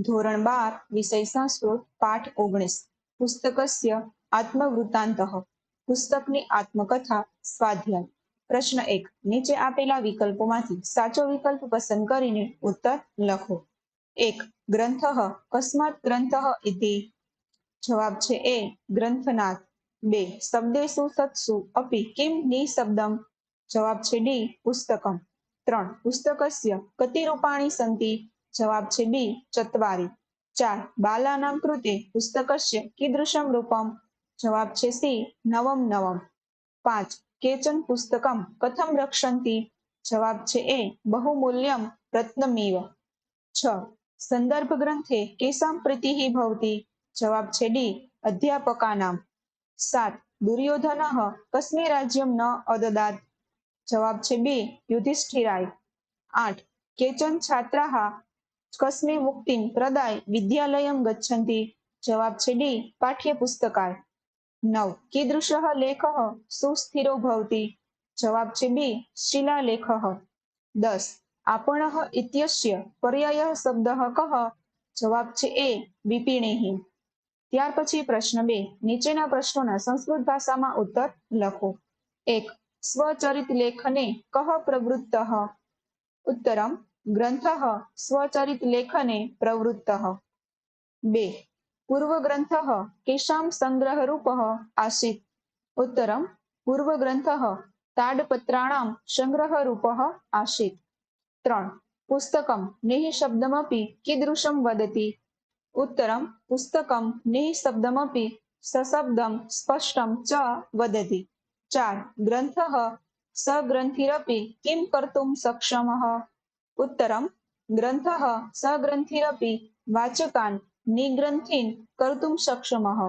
ધોરણ બાર, વિષય સંસ્કૃત પાઠ ઓગણીસ. પુસ્તકસ્ય આત્મવૃત્તાંત. પુસ્તકની આત્મકથા, સ્વાધ્યાય. પ્રશ્ન એક, નીચે આપેલા વિકલ્પોમાંથી સાચો વિકલ્પ પસંદ કરીને ઉત્તર લખો. એક, ગ્રંથ કસ્માત ગ્રંથ ઇતિ? જવાબ છે એ, ગ્રંથનાથ. બે, શબ્દેશુ સત્સુ અપી કિમ નિશબ્દમ જવાબ છે ડી, પુસ્તકમ. ત્રણ, પુસ્તકસ્ય કતિ રૂપાણી સંતિ? જવાબ છે બી, ચત્વારી. ચાર, બાલાનામ કૃતે પુસ્તકસ્ય કીદૃશમ રૂપમ. જવાબ છે સી, નવમ નવમ. પાંચ, કેચન પુસ્તકમ, કથમ રક્ષંતિ. જવાબ છે એ, બહુમૂલ્યમ રત્નમીવ છ, સંદર્ભ ગ્રંથે કેસામ પ્રીતિ ભવતી. જવાબ છે ડી, અધ્યાપકાનામ. સાત, દુર્યોધન, કસ્મે રાજ્યમ ન અદદાત. જવાબ છે બી, યુધિષ્ઠિરાય. આઠ, કેચન છાત્રાः કસ્મે મુક્તિમ પ્રદાય વિદ્યાલયમ ગચ્છન્તિ જવાબ છે ડી, પાઠ્યપુસ્તકાય. નવ, કીદૃશ લેખ સુસ્થિરો ભવતી. જવાબ છે બી, શિલાલેખ. દસ, આપણ ઇત્યસ્ય પર્યાય શબ્દ કહ જવાબ છે એ, વિપિણેહી. ત્યાર પછી પ્રશ્ન બે, નીચેના પ્રશ્નોના સંસ્કૃત ભાષામાં ઉત્તર લખો. એક, સ્વચરિત લેખને કહ પ્રવૃત્ત. ઉત્તરમ ગ્રંથ સ્વચરિત લેખને પ્રવૃત્ત. બે. પૂર્વગ્રંથ કેશામ સંગ્રહરૂપ આસીત. ઉત્તરમ. પૂર્વગ્રંથ તાડપત્રાણામ સંગ્રહરૂપ આસીત. ત્રણ. પુસ્તકમ નિઃશબ્દમપી કીદૃશમ વદતી. ઉત્તરમ. પુસ્તકમ નિઃશબ્દમપી સશબ્દમ સ્પષ્ટમ ચ વદતિ. ચાર. ગ્રંથ સગ્રંથિરપી કિમ કર્તુમ સક્ષમઃ. ગ્રંથ સગ્રંથિરપી વાચકાન નિગ્રંથિન કર્તુમ સક્ષમઃ.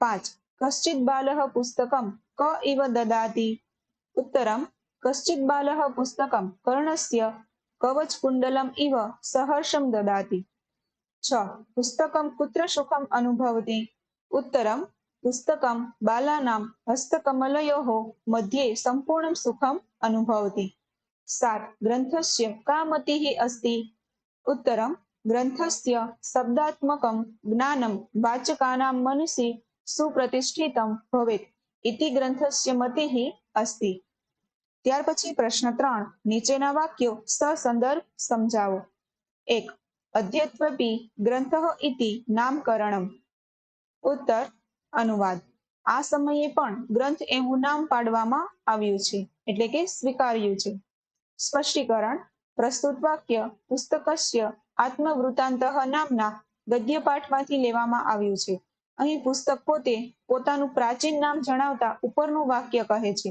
પાંચ. કશ્ચિત બાલઃ પુસ્તકમ ક ઇવ દદાતિ. ઉત્તરમ કશ્ચિત બાલઃ પુસ્તકમ કર્ણસ્ય કવચ કુંડલમ ઇવ સહર્ષમ દદાતિ. છ. પુસ્તકમ કુત્ર સુખમ અનુભવતી. ઉત્તરમ પુસ્તકમ બાલાનામ હસ્તકમલયોः મધ્યે સંપૂર્ણ સુખમ અનુભવતી. સાત ગ્રંથસ્ય કા મતિ અસ્તિ ઉત્તરમ ગ્રંથસ્ય શબ્દાત્મકમ જ્ઞાનમ વાચકાનામ મનસી સુપ્રતિષ્ઠિતમ ભવેત ઇતિ ગ્રંથસ્ય મતિ અસ્તિ ત્યાર પછી પ્રશ્ન ત્રણ, નીચેના વાક્યો સસંદર્ભ સમજાવો। એક, અધ્યત્વપી ગ્રંથ ઇતિ નામકરણમ। ઉત્તર, અનુવાદ। આ સમયે પણ ગ્રંથ એવું નામ પાડવામાં આવ્યું છે, એટલે કે સ્વીકાર્યું છે। સ્પષ્ટીકરણ પ્રસ્તુત વાક્ય પુસ્તકસ્ય, આત્મવૃતાંત નામના ગદ્ય પાઠમાંથી લેવામાં આવ્યું છે. અહીં પુસ્તક પોતે પોતાનું પ્રાચીન નામ જણાવતા ઉપરનું વાક્ય કહે છે.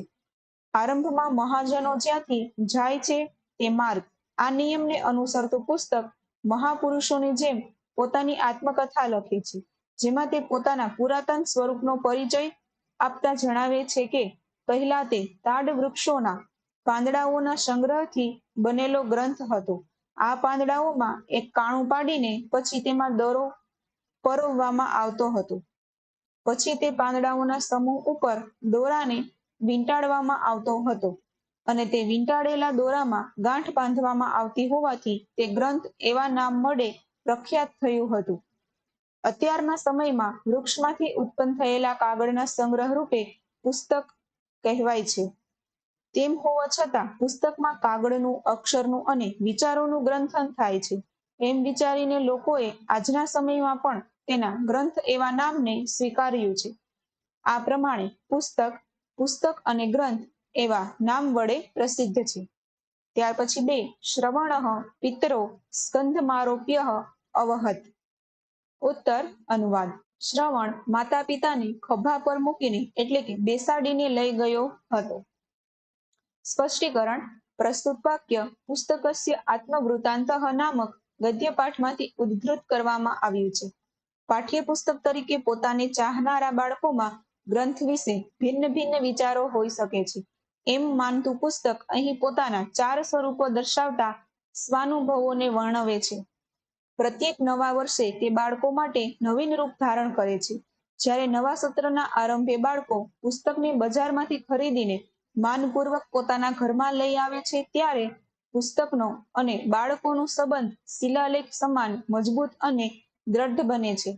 આરંભમાં મહાજનો જ્યાંથી જાય છે તે માર્ગ. આ નિયમને અનુસરતું પુસ્તક મહાપુરુષોની જેમ પોતાની આત્મકથા લખે છે, જેમાં તે પોતાના પુરાતન સ્વરૂપનો પરિચય આપતા જણાવે છે કે પહેલા તે તાડ વૃક્ષોના પાંદડાઓના સંગ્રહથી બનેલો ગ્રંથ હતો. આ પાંદડાઓમાં એક કાણું પાડીને પછી તેમાં દરો પરોવવામાં આવતો હતો. પછી તે પાંદડાઓના સમૂહ ઉપર દોરાને વીંટાળવામાં આવતો હતો અને તે વીંટાળેલા દોરામાં ગાંઠ બાંધવામાં આવતી હોવાથી તે ગ્રંથ એવા નામ મળે પ્રખ્યાત થયું હતું. અત્યારના સમયમાં વૃક્ષમાંથી ઉત્પન્ન થયેલા કાગળના સંગ્રહ રૂપે પુસ્તક કહેવાય છે. તેમ હોવા છતાં પુસ્તકમાં કાગળનું, અક્ષરનું અને વિચારોનું ગ્રંથન થાય છે. એમ વિચારીને લોકોએ આજના સમયમાં પણ તેના ગ્રંથ એવા નામને સ્વીકાર્યું છે. આ પ્રમાણે પુસ્તક પુસ્તક અને ગ્રંથ એવા નામ વડે પ્રસિદ્ધ છે. ત્યાર પછી બે, શ્રવણ પિતરો સ્કંધમારોપ્ય અવહત. ઉત્તર, અનુવાદ. શ્રવણ માતા પિતાને ખભા પર મૂકીને એટલે કે બેસાડીને લઈ ગયો હતો. સ્પષ્ટીકરણ પ્રસ્તુત વાક્ય પુસ્તકસ્ય આત્મવૃતાંત નામક ગદ્ય પાઠમાંથી ઉદ્ધૃત કરવામાં આવ્યું છે. પાઠ્યપુસ્તક તરીકે પોતાને ચાહનારા બાળકોમાં ગ્રંથ વિશે ભિન્ન ભિન્ન વિચારો હોઈ શકે છે. એમ માનતું પુસ્તક અહીં પોતાના ચાર સ્વરૂપો દર્શાવતા સ્વાનુભવોને વર્ણવે છે. પ્રત્યેક નવા વર્ષે તે બાળકો માટે નવીન રૂપ ધારણ કરે છે. જ્યારે નવા સત્રના આરંભે બાળકો પુસ્તકને બજારમાંથી ખરીદીને માનપૂર્વક પોતાના ઘરમાં લઈ આવે છે ત્યારે પુસ્તકનો અને બાળકોનો સંબંધ શિલાલેખ સમાન મજબૂત અને દ્રઢ બને છે.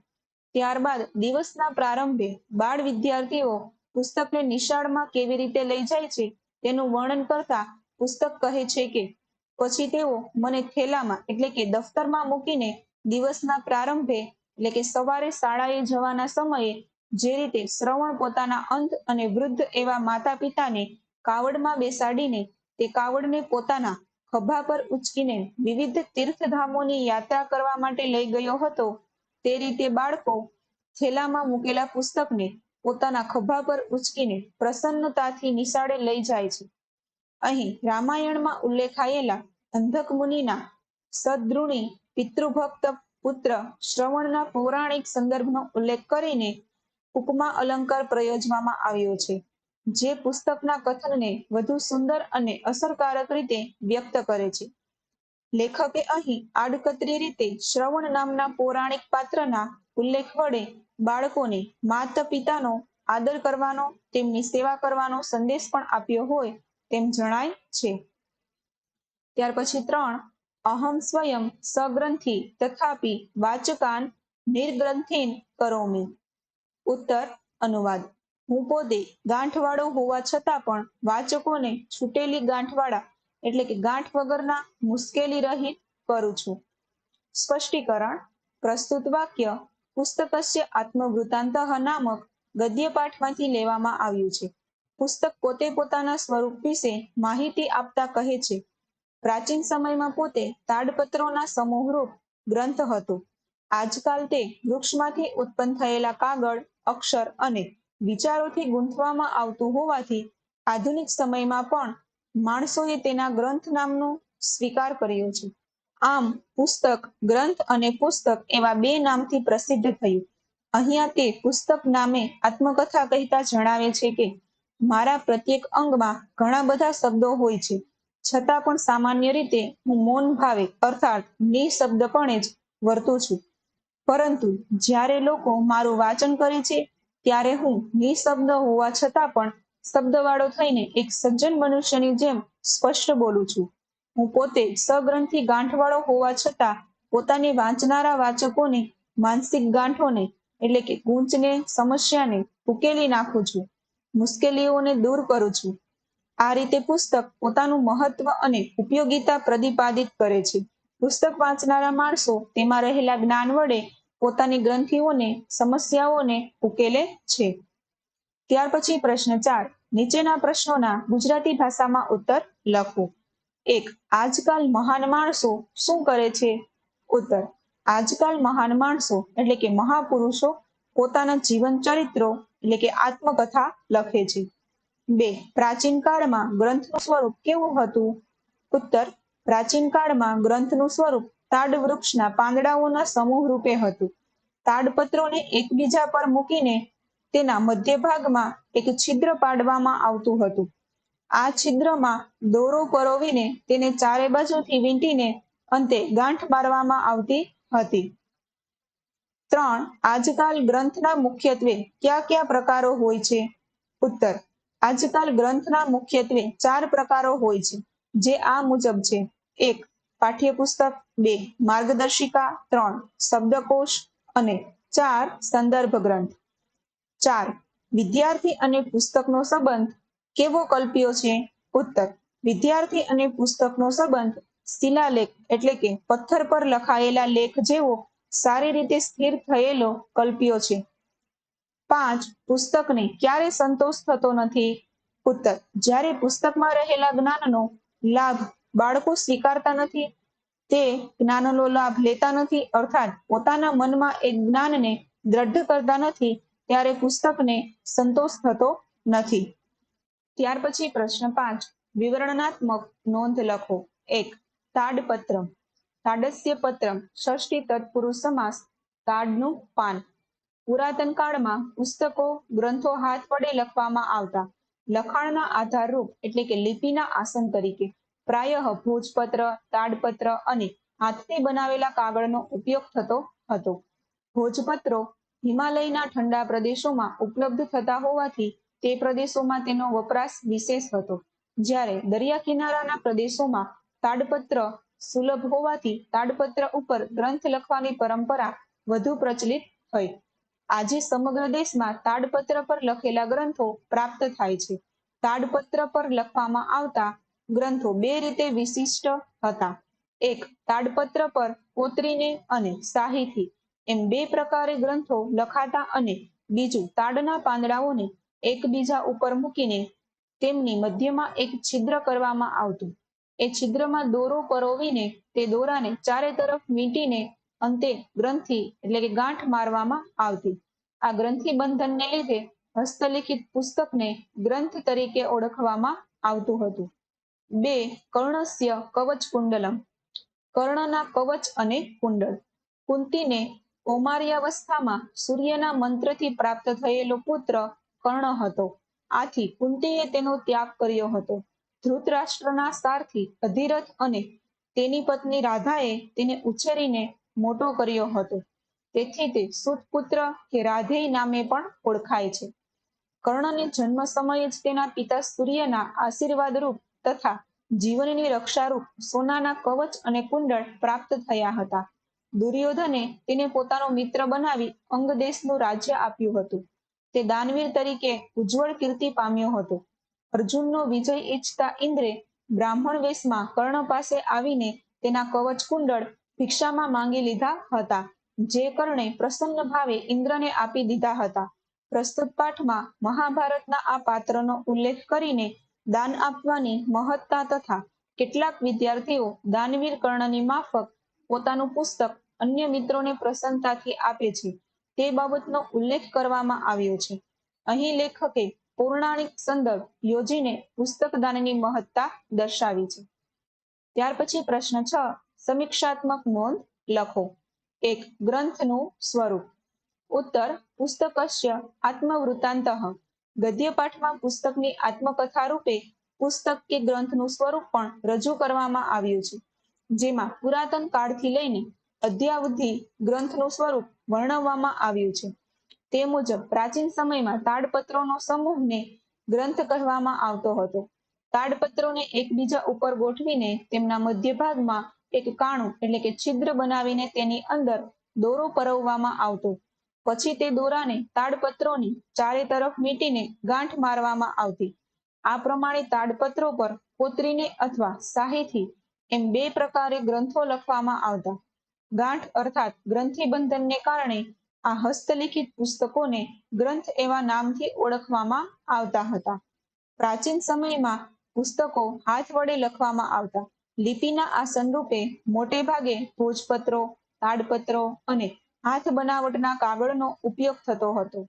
ત્યારબાદ દિવસના પ્રારંભે બાળ વિદ્યાર્થીઓ પુસ્તકને નિશાળમાં કેવી રીતે લઈ જાય છે તેનું વર્ણન કરતા પુસ્તક કહે છે કે, પછી તેઓ મને થેલામાં એટલે કે દફતરમાં મૂકીને દિવસના પ્રારંભે એટલે કે સવારે શાળાએ જવાના સમયે જે રીતે શ્રવણ પોતાના અંધ અને વૃદ્ધ એવા માતા પિતાને કાવડમાં બેસાડીને તે કાવડને પોતાના ખભા પર ઉચકીને વિવિધ તીર્થધામોની યાત્રા કરવા માટે લઈ ગયો હતો. તે રીતે બાળકો થેલામાં મૂકેલા પુસ્તકને પોતાના ખભા પર ઉચકીને પ્રસન્નતાથી નિશાળે લઈ જાય છે. અહીં રામાયણમાં ઉલ્લેખાયેલા અંધક મુનિના સદ્રુણી પિતૃભક્ત પુત્ર શ્રવણના પૌરાણિક સંદર્ભનો ઉલ્લેખ કરીને ઉપમા અલંકાર પ્રયોજવામાં આવ્યો છે. જે પુસ્તકના કથનને વધુ સુંદર અને અસરકારક રીતે વ્યક્ત કરે છે. લેખકે અહીં આડકતરી રીતે શ્રવણ નામના પૌરાણિક પાત્રના ઉલ્લેખ વડે બાળકોને માતા પિતાનો આદર કરવાનો, તેમની સેવા કરવાનો સંદેશ પણ આપ્યો હોય તેમ જણાય છે. ત્યાર પછી ત્રણ, અહમ સ્વયં સગ્રંથિ તથાપી વાચકાન નિર્ગ્રંથિન કરોમી. ઉત્તર, અનુવાદ. હું પોતે ગાંઠવાળો હોવા છતાં પણ વાચકોને છૂટેલી ગાંઠવાળા એટલે કે ગાંઠ વગરના મુશ્કેલી રહિત કરું છું. સ્પષ્ટીકરણ, પ્રસ્તુત વાક્ય, પુસ્તકસ્ય આત્મવૃતાંત નામક ગદ્ય પાઠમાંથી લેવામાં આવ્યું છે. પુસ્તક પોતે પોતાના સ્વરૂપ વિશે માહિતી આપતા કહે છે. પ્રાચીન સમયમાં પોતે તાડપત્રોના સમૂહરૂપ ગ્રંથ હતો. આજકાલ તે વૃક્ષમાંથી ઉત્પન્ન થયેલા કાગળ, અક્ષર અને વિચારોથી ગૂંથવામાં આવતું હોવાથી આધુનિક સમયમાં પણ માણસોએ તેના ગ્રંથ નામનો સ્વીકાર કર્યો છે. આમ, પુસ્તક ગ્રંથ અને પુસ્તક એવા બે નામથી પ્રસિદ્ધ થયું. અહીંયા તે પુસ્તક નામે આત્મકથા કહેતા જણાવે છે કે, મારા પ્રત્યેક અંગમાં ઘણા બધા શબ્દો હોય છે. છતાં પણ સામાન્ય રીતે હું મૌન ભાવે, અર્થાત નિશબ્દપણે જ વર્તું છું. પરંતુ જ્યારે લોકો મારું વાંચન કરે છે ત્યારે હું નિશબ્દ હોવા છતાં પણ શબ્દવાળો થઈને એક સજ્જન મનુષ્યની જેમ સ્પષ્ટ બોલું છું. હું પોતે સગ્રંથિ ગાંઠવાળો હોવા છતાં પોતાની વાંચનારા વાચકોને, માનસિક ગાંઠોને એટલે કે ગૂંચને, સમસ્યાને ઉકેલી નાખું છું. મુશ્કેલીઓને દૂર કરું છું. આ રીતે પુસ્તક પોતાનું મહત્વ અને ઉપયોગિતા પ્રતિપાદિત કરે છે. પુસ્તક વાંચનારા માણસો તેમાં રહેલા જ્ઞાન વડે પોતાની ગ્રંથિઓને, સમસ્યાઓને ઉકેલે છે. ત્યાર પછી પ્રશ્ન ચાર. નીચેના પ્રશ્નોના ગુજરાતી ભાષામાં ઉત્તર લખો. એક, આજકાલ મહાન માણસો શું કરે છે? ઉત્તર, આજકાલ મહાન માણસો એટલે કે મહાપુરુષો પોતાના જીવન ચરિત્રો એટલે કે આત્મકથા લખે છે. બે, પ્રાચીન કાળમાં ગ્રંથનું સ્વરૂપ કેવું હતું? ઉત્તર, પ્રાચીન કાળમાં ગ્રંથનું સ્વરૂપ તાડ વૃક્ષના પાંદડાઓના સમૂહ રૂપે હતું. તાડપત્રોને એકબીજા પર મૂકીને તેના મધ્ય ભાગમાં એક છિદ્ર પાડવામાં આવતું હતું. આ છિદ્રમાં દોરો પરોવીને તેને ચારે બાજુથી વીંટીને અંતે ગાંઠ મારવામાં આવતી હતી. ત્રણ, આજકાલ ગ્રંથના મુખ્યત્વે કયા કયા પ્રકારો હોય છે? ઉત્તર, આજકાલ ગ્રંથના મુખ્યત્વે ચાર પ્રકારો હોય છે, જે આ મુજબ છે. એક, પાઠ્યપુસ્તક બે, માર્ગદર્શિકા, ત્રણ, શબ્દકોશ અને ચાર, સંદર્ભ ગ્રંથ. ચાર, વિદ્યાર્થી અને પુસ્તકનો સંબંધ કેવો કલ્પ્યો છે? ઉત્તર, વિદ્યાર્થી અને પુસ્તકનો સંબંધ શિલાલેખ એટલે કે પથ્થર પર લખાયેલા લેખ જેવો સારી રીતે સ્થિર થયેલો કલ્પ્યો છે. પાંચ, પુસ્તકને ક્યારે સંતોષ થતો નથી? ઉત્તર, જ્યારે પુસ્તકમાં રહેલા જ્ઞાનનો લાભ બાળકો સ્વીકારતા નથી તે જ્ઞાનનો લાભ લેતા નથી, અર્થાત પોતાના મનમાં એ જ્ઞાનને દ્રઢ કરતા નથી, ત્યારે પુસ્તકને સંતોષ થતો નથી. ત્યાર પછી પ્રશ્ન પાંચ, વિવરણાત્મક નોંધ લખો. એક તાડપત્રમ તાડસ્ય પત્રમ ષષ્ઠી તત્પુરુષ સમાસ, તાડનું પાન. પુરાતન કાળમાં પુસ્તકો, ગ્રંથો હાથ વડે લખવામાં આવતા. લખાણના આધારરૂપ એટલે કે લિપિના આસન તરીકે. પ્રાયઃ ભોજપત્ર, તાડપત્ર અને હાથથી બનાવેલા કાગળનો ઉપયોગ થતો હતો. ભોજપત્રો હિમાલયના ઠંડા પ્રદેશોમાં ઉપલબ્ધ થતા હોવાથી તે પ્રદેશોમાં તેનો વપરાશ વિશેષ હતો. જ્યારે દરિયા કિનારાના પ્રદેશોમાં તાડપત્ર સુલભ હોવાથી તાડપત્ર ઉપર ગ્રંથ લખવાની પરંપરા વધુ પ્રચલિત થઈ. આજે સમગ્ર દેશમાં તાડપત્ર પર લખેલા ગ્રંથો પ્રાપ્ત થાય છે. તાડપત્ર પર લખવામાં આવતા ગ્રંથો બે રીતે વિશિષ્ટ હતા. એક, તાડપત્ર પર કોતરીને અને શાહીથી. એમ બે પ્રકારે ગ્રંથો લખાતા અને બીજું તાડના પાંદડાઓને એકબીજા ઉપર મૂકીને તેમની મધ્યમાં એક છિદ્ર કરવામાં આવતું. એ છિદ્રમાં દોરો પરોવીને તે દોરાને ચારે તરફ વીંટીને અંતે ગ્રંથિ એટલે કે ગાંઠ મારવામાં આવતી. આ ગ્રંથિ બંધનને લીધે હસ્તલિખિત પુસ્તકને ગ્રંથ તરીકે ઓળખવામાં આવતું હતું. બે, કર્ણસ્ય કવચ કુંડલમ. કર્ણના કવચ અને કુંડળ. કુંતીને કૌમાર્યાવસ્થામાં સૂર્યના મંત્રથી પ્રાપ્ત થયેલો પુત્ર કર્ણ હતો. આથી કુંતીએ તેનો ત્યાગ કર્યો હતો. ધૃતરાષ્ટ્રના સારથી અધિરથ અને તેની પત્ની રાધાએ તેને ઉછેરીને મોટો કર્યો હતો. તેથી તે સુતપુત્ર કે રાધેય નામે પણ ઓળખાય છે. કર્ણને જન્મ સમયે જ તેના પિતા સૂર્યના આશીર્વાદ રૂપ તથા જીવનની રક્ષારૂપ સોનાના કવચ અને કુંડળ પ્રાપ્ત થયા હતા. દુર્યોધને તેને પોતાનો મિત્ર બનાવી અંગદેશનું રાજ્ય આપ્યું હતું. તે દાનવીર તરીકે ઉજ્જવળ કીર્તિ પામ્યો હતો. અર્જુનનો વિજય ઈચ્છતા ઇન્દ્રે બ્રાહ્મણ વેશમાં કર્ણ પાસે આવીને તેના કવચ કુંડળ ભિક્ષામાં માંગી લીધા હતા, જે કર્ણે પ્રસન્ન ભાવે ઇન્દ્રને આપી દીધા હતા. પ્રસ્તુત પાઠમાં મહાભારતના આ પાત્રનો ઉલ્લેખ કરીને દાન આપવાની મહત્તા તથા કેટલાક વિદ્યાર્થીઓ દાનવીર કર્ણની માફક પોતાનું પુસ્તક અન્ય મિત્રોને પ્રસન્નતાથી આપે છે. તે બાબતનો ઉલ્લેખ કરવામાં આવ્યો છે. અહીં લેખકે પૌરાણિક સંદર્ભ યોજીને પુસ્તક દાનની મહત્તા દર્શાવી છે. ત્યાર પછી પ્રશ્ન છ, સમીક્ષાત્મક નોંધ લખો. એક, ગ્રંથનું સ્વરૂપ. ઉત્તર, પુસ્તકસ્ય આત્મવૃત્તાંત. ગદ્ય પાઠમાં પુસ્તકની આત્મકથા રૂપે પુસ્તક કે ગ્રંથનું સ્વરૂપ પણ રજૂ કરવામાં આવ્યું છે. જેમાં પુરાતન કાળથી લઈને અદ્યાવધિ ગ્રંથનું સ્વરૂપ વર્ણવવામાં આવ્યું છે. તે મુજબ પ્રાચીન સમયમાં તાડપત્રોનો સમૂહને ગ્રંથ કહેવામાં આવતો હતો. તાડપત્રોને એકબીજા ઉપર ગોઠવીને તેમના મધ્ય ભાગમાં એક કાણું એટલે કે છિદ્ર બનાવીને તેની અંદર દોરો પરવવામાં આવતો. પછી તે દોરાને તાડપત્રોની ચારે તરફ મીટીને ગાંઠ મારવામાં આવતી. આ પ્રમાણે તાડપત્રો પર કોતરીને અથવા શાહીથી એમ બે પ્રકારે ગ્રંથો લખવામાં આવતા. ગાંઠ અર્થાત ગ્રંથિબંધનને કારણે આ હસ્તલિખિત પુસ્તકોને ગ્રંથ એવા નામથી ઓળખવામાં આવતા હતા. પ્રાચીન સમયમાં પુસ્તકો હાથ વડે લખવામાં આવતા. લિપિના આ સંરૂપે મોટે ભાગે ભોજપત્રો, તાડપત્રો અને હાથ બનાવટના કાગળનો ઉપયોગ થતો હતો.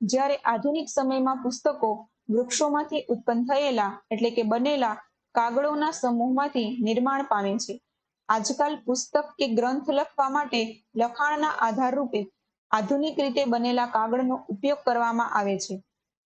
જ્યારે આધુનિક સમયમાં પુસ્તકો વૃક્ષોમાંથી ઉત્પન્ન થયેલા એટલે કે બનેલા કાગળોના સમૂહમાંથી નિર્માણ પામે છે. આજકાલ પુસ્તક કે ગ્રંથ લખવા માટે લખાણના આધાર રૂપે આધુનિક રીતે બનેલા કાગળનો ઉપયોગ કરવામાં આવે છે.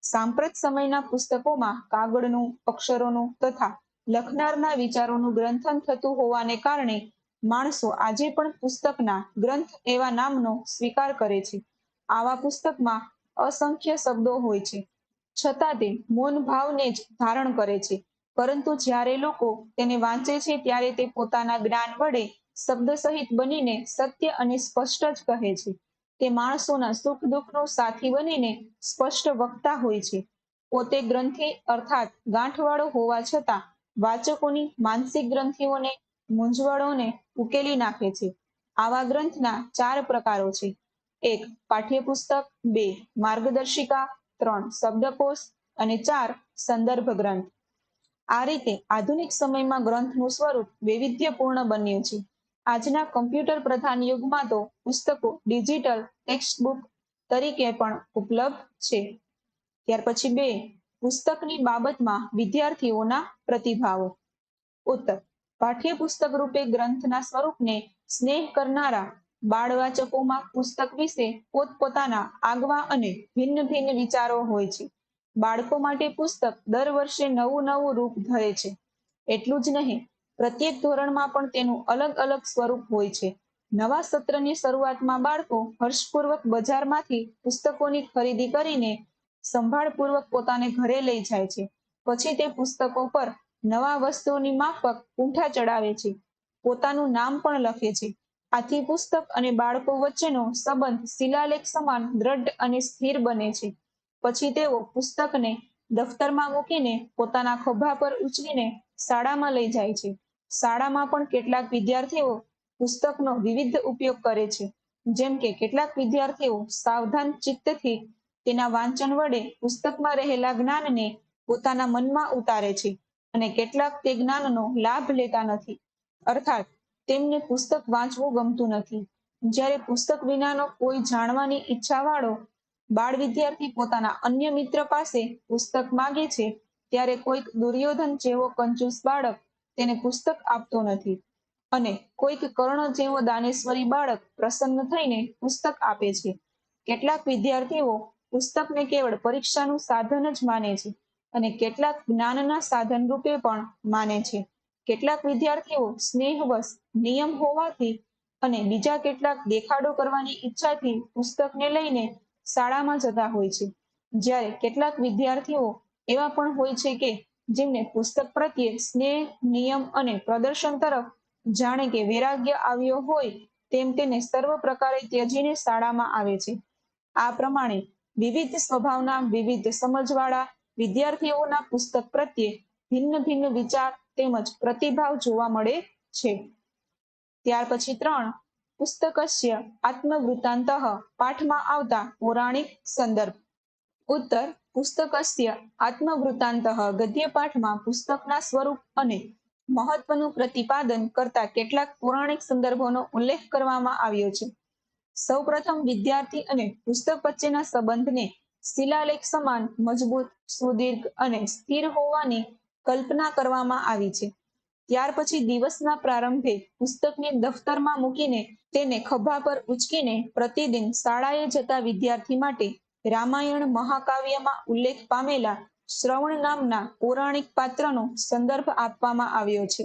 સાંપ્રત સમયના પુસ્તકોમાં કાગળનું, અક્ષરોનું તથા લખનારના વિચારોનું ગ્રંથન થતું હોવાને કારણે માણસો આજે પણ પુસ્તકના ગ્રંથ એવા નામનો સ્વીકાર કરે છે. આવા પુસ્તકમાં અસંખ્ય શબ્દો હોય છે. છતાં તે મૌન ભાવને જ ધારણ કરે છે. પરંતુ જ્યારે લોકો તેને વાંચે છે, ત્યારે તે પોતાના જ્ઞાન વડે શબ્દ સહિત બનીને સત્ય અને સ્પષ્ટ જ કહે છે. તે માણસોના સુખ દુઃખનો સાથી બનીને સ્પષ્ટ વક્તા હોય છે. પોતે ગ્રંથિ અર્થાત ગાંઠવાળો હોવા છતાં વાચકોની માનસિક ગ્રંથિઓને, મૂંઝવણોને ઉકેલી નાખે છે. આવા ગ્રંથના ચાર પ્રકારો છે. એક, પાઠ્યપુસ્તક, બે, માર્ગદર્શિકા, ત્રણ, શબ્દકોશ અને ચાર, સંદર્ભ ગ્રંથ. આ રીતે આધુનિક સમયમાં ગ્રંથનું સ્વરૂપ વૈવિધ્યપૂર્ણ બન્યું છે. આજના કમ્પ્યુટર પ્રધાન યુગમાં તો પુસ્તકો ડિજિટલ ટેક્સ્ટ બુક તરીકે પણ ઉપલબ્ધ છે. ત્યાર પછી બે, પુસ્તકની બાબતમાં વિદ્યાર્થીઓના પ્રતિભાવો. ઉત્તર પાઠ્યપુસ્તક રૂપે ગ્રંથના સ્વરૂપને સ્નેહ કરનારા બાળવાચકોમાં પુસ્તક વિશે પોતપોતાના આગવા અને ભિન્ન ભિન્ન વિચારો હોય છે. બાળકો માટે પુસ્તક દર વર્ષે નવું નવું રૂપ ધરે છે. એટલું જ નહીં, પ્રત્યેક ધોરણમાં પણ તેનું અલગ અલગ સ્વરૂપ હોય છે. નવા સત્રની શરૂઆતમાં બાળકો હર્ષપૂર્વક બજારમાંથી પુસ્તકોની ખરીદી કરીને સંભાળપૂર્વક પોતાને ઘરે લઈ જાય છે. પછી તે પુસ્તકો પર નવા વસ્તુઓની માફક પૂંઠા ચડાવે છે. પોતાનું નામ પણ લખે છે. આથી પુસ્તક અને બાળકો વચ્ચેનો સંબંધ શિલાલેખ સમાન દ્રઢ અને સ્થિર બને છે. પછી તેઓ પુસ્તકને દફતરમાં મૂકીને પોતાના ખભા પર ઉચકીને શાળામાં લઈ જાય છે. શાળામાં પણ કેટલાક વિદ્યાર્થીઓ પુસ્તકનો વિવિધ ઉપયોગ કરે છે. જેમ કે કેટલાક વિદ્યાર્થીઓ સાવધાન ચિત્તથી તેના વાંચન વડે પુસ્તકમાં રહેલા જ્ઞાનને પોતાના મનમાં ઉતારે છે. અને કેટલાક તે જ્ઞાનનો લાભ લેતા નથી. અર્થાત, તેમને પુસ્તક વાંચવું ગમતું નથી. જ્યારે પુસ્તક વિનાનો કોઈ જાણવાની ઈચ્છાવાળો બાળ વિદ્યાર્થી પોતાના અન્ય મિત્ર પાસે પુસ્તક માગે છે, ત્યારે કોઈક દુર્યોધન જેવો કંજૂસ બાળક તેને પુસ્તક આપતો નથી અને કોઈક કર્ણ જેવો દાનેશ્વરી બાળક પ્રસન્ન થઈને પુસ્તક આપે છે. કેટલાક વિદ્યાર્થીઓ પુસ્તકને કેવળ પરીક્ષાનું સાધન જ માને છે. અને કેટલાક જ્ઞાનના સાધન રૂપે પણ માને છે. કેટલાક વિદ્યાર્થીઓ સ્નેહવશ નિયમ હોવાથી અને બીજા કેટલાક દેખાડો કરવાની ઈચ્છાથી પુસ્તકને લઈને શાળામાં જતા હોય છે. જ્યારે કેટલાક વિદ્યાર્થીઓ એવા પણ હોય છે કે જેમને પુસ્તક પ્રત્યે સ્નેહ, નિયમ અને પ્રદર્શન તરફ જાણે કે વૈરાગ્ય આવ્યો હોય તેમ તેને સર્વ પ્રકારે ત્યજીને શાળામાં આવે છે. આ પ્રમાણે વિવિધ સ્વભાવના, વિવિધ સમજવાળા વિદ્યાર્થીઓના પુસ્તક પ્રત્યે ભિન્ન ભિન્ન વિચાર તેમજ પ્રતિભાવ જોવા મળે છે. ત્યાર પછી ત્રણ, પુસ્તકસ્ય આત્મવૃત્તાંત પાઠમાં આવતા પૌરાણિક સંદર્ભ. ઉત્તર, પુસ્તકસ્ય આત્મવૃત્તાંત ગદ્ય પાઠમાં પુસ્તકના સ્વરૂપ અને મહત્વનું પ્રતિપાદન કરતા કેટલાક પૌરાણિક સંદર્ભોનો ઉલ્લેખ કરવામાં આવ્યો છે. સૌપ્રથમ વિદ્યાર્થી અને પુસ્તક વચ્ચેના સંબંધને શિલાલેખ સમાન મજબૂત, સુદીર્ઘ અને સ્થિર હોવાની કલ્પના કરવામાં આવી છે. ત્યાર પછી દિવસના પ્રારંભે પુસ્તકને દફતરમાં મૂકીને તેને ખભા પર ઉચકીને પ્રતિદિન શાળાએ જતા વિદ્યાર્થી માટે રામાયણ મહાકાવ્યમાં ઉલ્લેખ પામેલા શ્રવણ નામના પૌરાણિક પાત્રનો સંદર્ભ આપવામાં આવ્યો છે.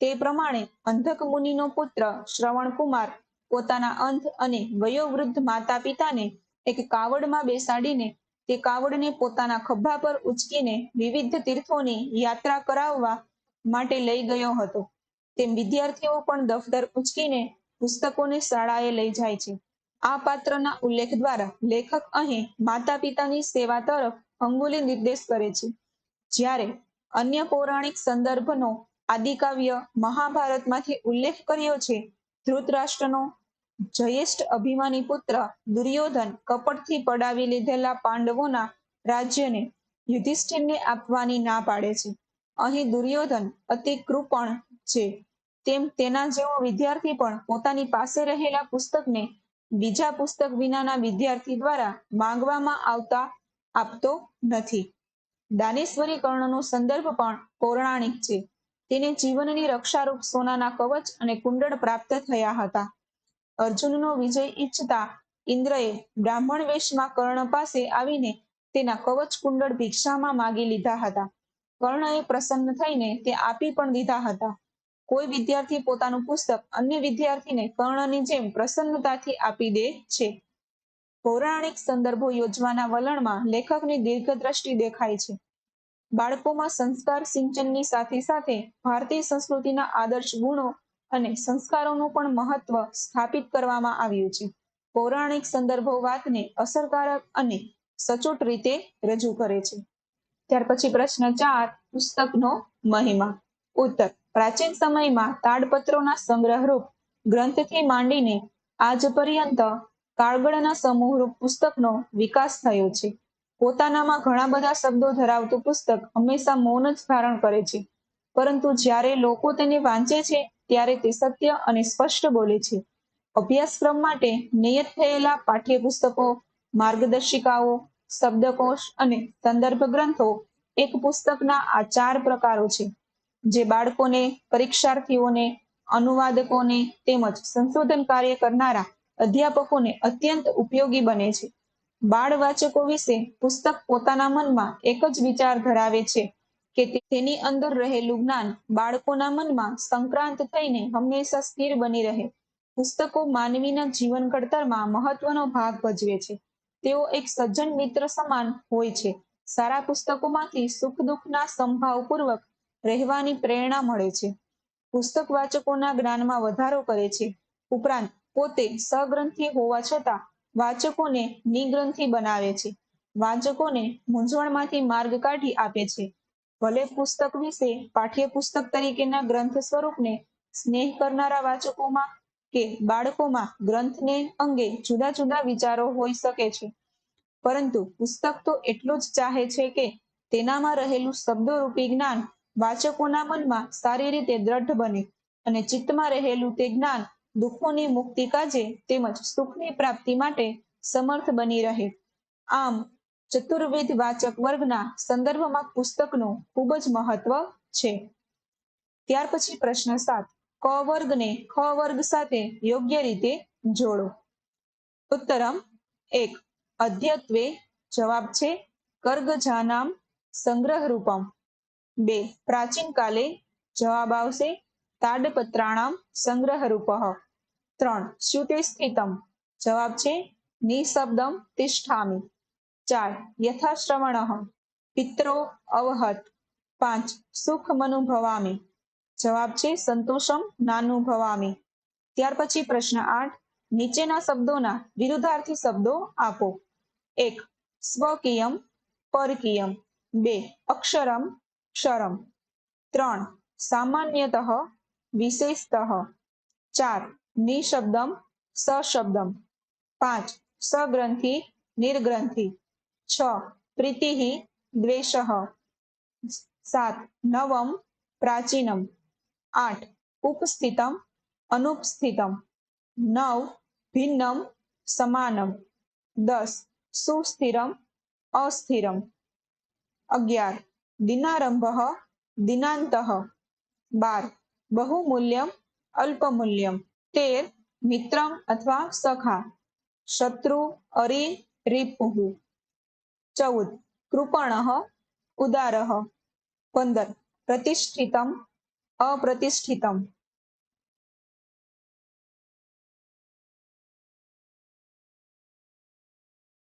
તે પ્રમાણે અંધક મુનિનો પુત્ર શ્રવણ કુમાર પોતાના અંધ અને વયોવૃદ્ધ માતા પિતાને એક કાવડમાં બેસાડીને તે કાવડને પોતાના ખભા પર ઉચકીને વિવિધ તીર્થોની યાત્રા કરાવવા માટે લઈ ગયો હતો. તેમ વિદ્યાર્થીઓ પણ દફતર ઉચકીને પુસ્તકોને શાળાએ લઈ જાય છે. આ પાત્રના ઉલ્લેખ દ્વારા લેખક અહીં માતા પિતાની સેવા તરફ અંગુલી નિર્દેશ કરે છે. જ્યારે અન્ય પૌરાણિક સંદર્ભનો આદિકાવ્ય મહાભારતમાંથી ઉલ્લેખ કર્યો છે, ધૃતરાષ્ટ્રનો જયેષ્ઠ અભિમાની પુત્ર દુર્યોધન કપટથી પડાવી લીધેલા પાંડવોના રાજ્યને યુધિષ્ઠિરને આપવાની ના પાડે છે. અહીં દુર્યોધન અતિ કૃપણ છે. તેમ તેના જેવો વિદ્યાર્થી પણ પોતાની પાસે રહેલા પુસ્તકને બીજા પુસ્તક વિનાના વિદ્યાર્થી દ્વારા માંગવામાં આવતા આપતો નથી. દાનેશ્વરી કર્ણનો સંદર્ભ પણ પૌરાણિક છે. તેને જીવનની રક્ષારૂપ સોનાના કવચ અને કુંડળ પ્રાપ્ત થયા હતા. અર્જુનનો વિજય ઈચ્છતા ઇન્દ્રએ બ્રાહ્મણ વેશમાં કર્ણ પાસે આવીને તેના કવચ કુંડળ ભિક્ષામાં માગી લીધા હતા. કર્ણએ પ્રસન્ન થઈને તે આપી પણ દીધા હતા. કોઈ વિદ્યાર્થી પોતાનું પુસ્તક અન્ય વિદ્યાર્થીને કર્ણની જેમ પ્રસન્નતાથી આપી દે છે. પૌરાણિક સંદર્ભો યોજવાના વલણમાં લેખકની દીર્ઘદ્રષ્ટિ દેખાય છે. બાળકોમાં સંસ્કાર સિંચનની સાથે સાથે ભારતીય સંસ્કૃતિના આદર્શ ગુણો અને સંસ્કારોનું પણ મહત્વ સ્થાપિત કરવામાં આવ્યું છે. પૌરાણિક સંદર્ભો વાતને અસરકારક અને સચોટ રીતે રજૂ કરે છે. ત્યાર પછી પ્રશ્ન ચાર, પુસ્તકનો મહિમા. ઉત્તર, પ્રાચીન સમયમાં તાડપત્રોના સંગ્રહરૂપ ગ્રંથથી માંડીને આજ પર્યંત કાળગળના સમૂહરૂપ પુસ્તકનો વિકાસ થયો છે. પોતાનામાં ઘણા બધા શબ્દો ધરાવતું પુસ્તક હંમેશા મૌન જ ધારણ કરે છે. પરંતુ જ્યારે લોકો તેને વાંચે છે ત્યારે તે સત્ય અને સ્પષ્ટ બોલે છે. અભ્યાસક્રમ માટે નિયત થયેલા પાઠ્યપુસ્તકો, માર્ગદર્શિકાઓ, શબ્દકોશ અને સંદર્ભ ગ્રંથો એક પુસ્તકના આ ચાર પ્રકારો છે, જે બાળકોને, પરીક્ષાર્થીઓને, અનુવાદકોને તેમજ સંશોધન કાર્ય કરનારા અધ્યાપકોને અત્યંત ઉપયોગી બને છે. બાળ વાચકો વિશે પુસ્તક પોતાના મનમાં એક જ વિચાર ધરાવે છે. કે તેની અંદર રહેલું જ્ઞાન બાળકોના મનમાં સંક્રાંત થઈને હંમેશા સ્થિર બની રહે. પુસ્તકો માનવીના જીવન ઘડતરમાં મહત્વનો ભાગ ભજવે છે. તેઓ એક સજ્જન મિત્ર સમાન હોય છે. સારા પુસ્તકોમાંથી સુખ દુઃખના સંભાવપૂર્વક રહેવાની પ્રેરણા મળે છે. પુસ્તક વાચકોના જ્ઞાનમાં વધારો કરે છે. ઉપરાંત પોતે સગ્રંથિ હોવા છતાં વાચકોને નિગ્રંથિ બનાવે છે. વાચકોને મૂંઝવણમાંથી માર્ગ કાઢી આપે છે. ભલે પુસ્તક વિશે પાઠ્યપુસ્તક તરીકેના ગ્રંથ સ્વરૂપને સ્નેહ કરનારા વાચકોમાં કે બાળકોમાં ગ્રંથને અંગે જુદા જુદા વિચારો હોઈ શકે છે. પરંતુ પુસ્તક તો એટલું જ ચાહે છે કે તેનામાં રહેલું શબ્દોરૂપી જ્ઞાન વાચકોના મનમાં સારી રીતે દ્રઢ બને અને ચિત્તમાં રહેલું તે જ્ઞાન દુઃખોની મુક્તિ કાજે તેમજ સુખની પ્રાપ્તિ માટે સમર્થ બની રહે. આમ ચતુર્વિધ વાચક વર્ગના સંદર્ભમાં પુસ્તકનું ખૂબ જ મહત્વ છે. ત્યાર પછી પ્રશ્ન સાત. ક વર્ગને ખ વર્ગ સાથે યોગ્ય રીતે જોડો. ઉત્તરમ એક. અધ્યત્વે જવાબ છે કર્ગજાનામ સંગ્રહ રૂપમ બે. પ્રાચીન કાલે જવાબ આવશે તાડપત્રાણામ સંગ્રહ રૂપ ત્રણ. શ્યુતે સ્થિતમ જવાબ છે નિશબ્દમ તિષ્ઠામી. ચાર. યથાશ્રવણ. પિત્રો અવહત. પાંચ. સુખ મનુભવામી. જવાબ છે, સંતોષમ નાનુભવામી. ત્યાર પછી પ્રશ્ન આઠ. નીચેના શબ્દોના વિરુદ્ધાર્થી શબ્દો આપો. એક. સ્વકીયમ, પરકીયમ. બે. અક્ષરમ, ક્ષરમ. ત્રણ. સામાન્યતઃ, વિશેષતઃ. ચાર. નિશબ્દમ, સશબ્દમ. પાંચ. સગ્રંથિ, નિર્ગ્રંથિ. છ. પ્રીતિ દ્વેષ. સાત. નવમ. પ્રાચીનમ. આઠ. ઉપસ્થિતમ. અનુપસ્થિતમ. નવ. ભિન્નમ. સમાનમ. દસ. સુસ્થિરમ. અસ્થિરમ. અગિયાર. દિનારંભ. દિનાંત. બાર. બહુમૂલ્યમ. અલ્પમૂલ્યમ. તેર. મિત્રમ અથવા સખા. શત્રુ. અરી રીપુહુ. ચૌદ. કૃપણ ઉદાર પંદર. પ્રતિષ્ઠિતમ અપ્રતિષ્ઠિતમ.